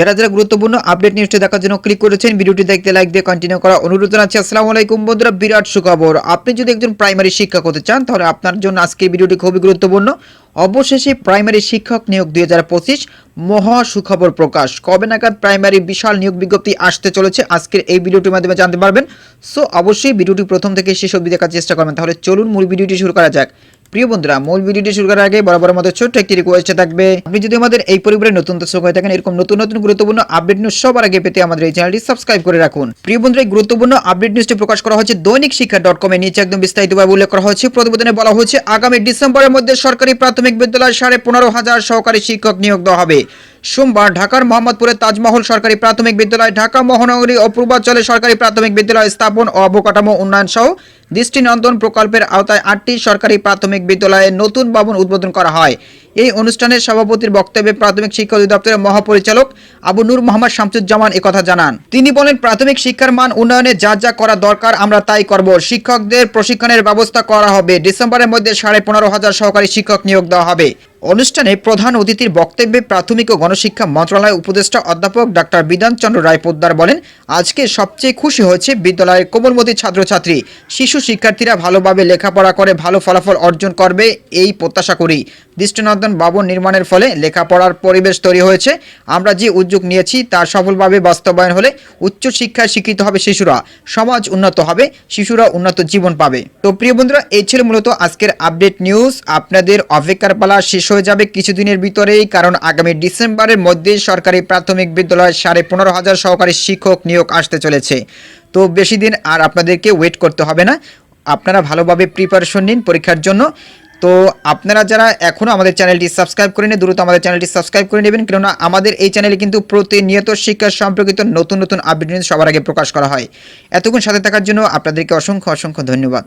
যারা যারা গুরুত্বপূর্ণ আপডেট নিউজটি দেখার জন্য ক্লিক করেছেন, ভিডিওটি দেখতে লাইক দিয়ে কন্টিনিউ করা অনুরোধ জানাচ্ছি। আসসালামু আলাইকুম বন্ধুরা, বিরাট সুখবর। আপনি যদি একজন প্রাইমারি শিক্ষক হতে চান, তাহলে আপনার জন্য আজকের ভিডিওটি খুবই গুরুত্বপূর্ণ। অবশেষে প্রাইমারি শিক্ষক নিয়োগ দুই হাজার পঁচিশ মহা সুখবর প্রকাশ। কবে নাগাদ প্রাইমারি বিশাল নিয়োগ বিজ্ঞপ্তি আসতে চলেছে, আজকের এই ভিডিওটির মাধ্যমে জানতে পারবেন। সো অবশ্যই ভিডিওটি প্রথম থেকে শেষ অবধি দেখার চেষ্টা করবেন। তাহলে চলুন মূল ভিডিওটি শুরু করা যাক। প্রিয় বন্ধুরা, মূল ভিডিওটি শুরু করার আগে বরাবর মতো ছোট্ট একটি রিকোয়েস্ট থাকবে। আপনি যদি আমাদের এই পরিবারের নতুন দর্শক হয়ে থাকেন, এরকম নতুন নতুন গুরুত্বপূর্ণ আপডেট নিউজ সবার আগে পেতে আমাদের এই চ্যানেলটি সাবস্ক্রাইব করে রাখুন। প্রিয় বন্ধুরা, এই গুরুত্বপূর্ণ আপডেট নিউজটি প্রকাশ করা হচ্ছে দৈনিক শিক্ষা ডট কমে নিচে একদম বিস্তারিতভাবে উল্লেখ করা হচ্ছে। প্রতিবেদনে বলা হচ্ছে, আগামী ডিসেম্বরের মধ্যে সরকারি প্রাথমিক বিদ্যালয় সাড়ে পনেরো হাজার সহকারী শিক্ষক নিয়োগ দেওয়া হবে। সোমবার ঢাকার মোহাম্মদপুরের তাজমহল সরকারি প্রাথমিক বিদ্যালয়, ঢাকা মহানগরী ও পূর্বাঞ্চলে সরকারি প্রাথমিক বিদ্যালয় স্থাপন ও অবকাঠামো উন্নয়ন সহ দৃষ্টিনন্দন প্রকল্পের আওতায় আটটি সরকারি প্রাথমিক বিদ্যালয়ে নতুন ভবন উদ্বোধন করা হয়। এই অনুষ্ঠানে সভাপতির বক্তব্যে প্রাথমিক শিক্ষা অধিদপ্তরের মহাপরিচালক আবু নূর মোহাম্মদ শামসুজ্জামান একথা জানান। তিনি বলেন, প্রাথমিক শিক্ষার মান উন্নয়নে যা যা করা দরকার আমরা তাই করব। শিক্ষকদের প্রশিক্ষণের ব্যবস্থা করা হবে। ডিসেম্বরের মধ্যে সাড়ে পনেরো হাজার সহকারী শিক্ষক নিয়োগ দেওয়া হবে। অনুষ্ঠানে প্রধান অতিথির বক্তব্যে প্রাথমিক ও গণশিক্ষা মন্ত্রণালয়ের উপদেষ্টা অধ্যাপক ডাক্তার বিধানচন্দ্র রায় পোদ্দার বলেন, আজকে সবচেয়ে খুশি হয়েছে বিদ্যালয়ের কোমলমতি ছাত্রছাত্রী। শিশু শিক্ষার্থীরা ভালোভাবে লেখাপড়া করে, ভালো ফলাফল অর্জন করবে, এই প্রত্যাশা করি। দৃষ্টিনন্দন ভবন নির্মাণের ফলে লেখাপড়ার পরিবেশ তৈরি হয়েছে। আমরা যে উদ্যোগ নিয়েছি, তা সফলভাবে বাস্তবায়ন হলে উচ্চশিক্ষায় শিক্ষিত হবে শিশুরা, সমাজ উন্নত হবে, শিশুরা উন্নত জীবন পাবে। তো প্রিয় বন্ধুরা, এই ছিল মূলত আজকের আপডেট নিউজ। আপনাদের অপেক্ষার পালা শেষ হয়ে যাবে কিছুদিনের ভিতরেই, কারণ আগামী ডিসেম্বরের মধ্যে সরকারি প্রাথমিক বিদ্যালয়ে সাড়ে পনেরো হাজার সহকারী শিক্ষক নিয়োগ আসতে চলেছে। তো বেশি দিন আর আপনাদেরকে ওয়েট করতে হবে না। আপনারা ভালোভাবে প্রিপারেশন নিন পরীক্ষার জন্য। তো আপনারা যারা এখনও আমাদের চ্যানেলটি সাবস্ক্রাইব করে নিন দ্রুত আমাদের চ্যানেলটি সাবস্ক্রাইব করে নেবেন। কেননা আমাদের এই চ্যানেলে কিন্তু প্রতিনিয়ত শিক্ষা সম্পর্কিত নতুন নতুন আপডেট সবার আগে প্রকাশ করা হয়। এতক্ষণ সাথে থাকার জন্য আপনাদেরকে অসংখ্য অসংখ্য ধন্যবাদ।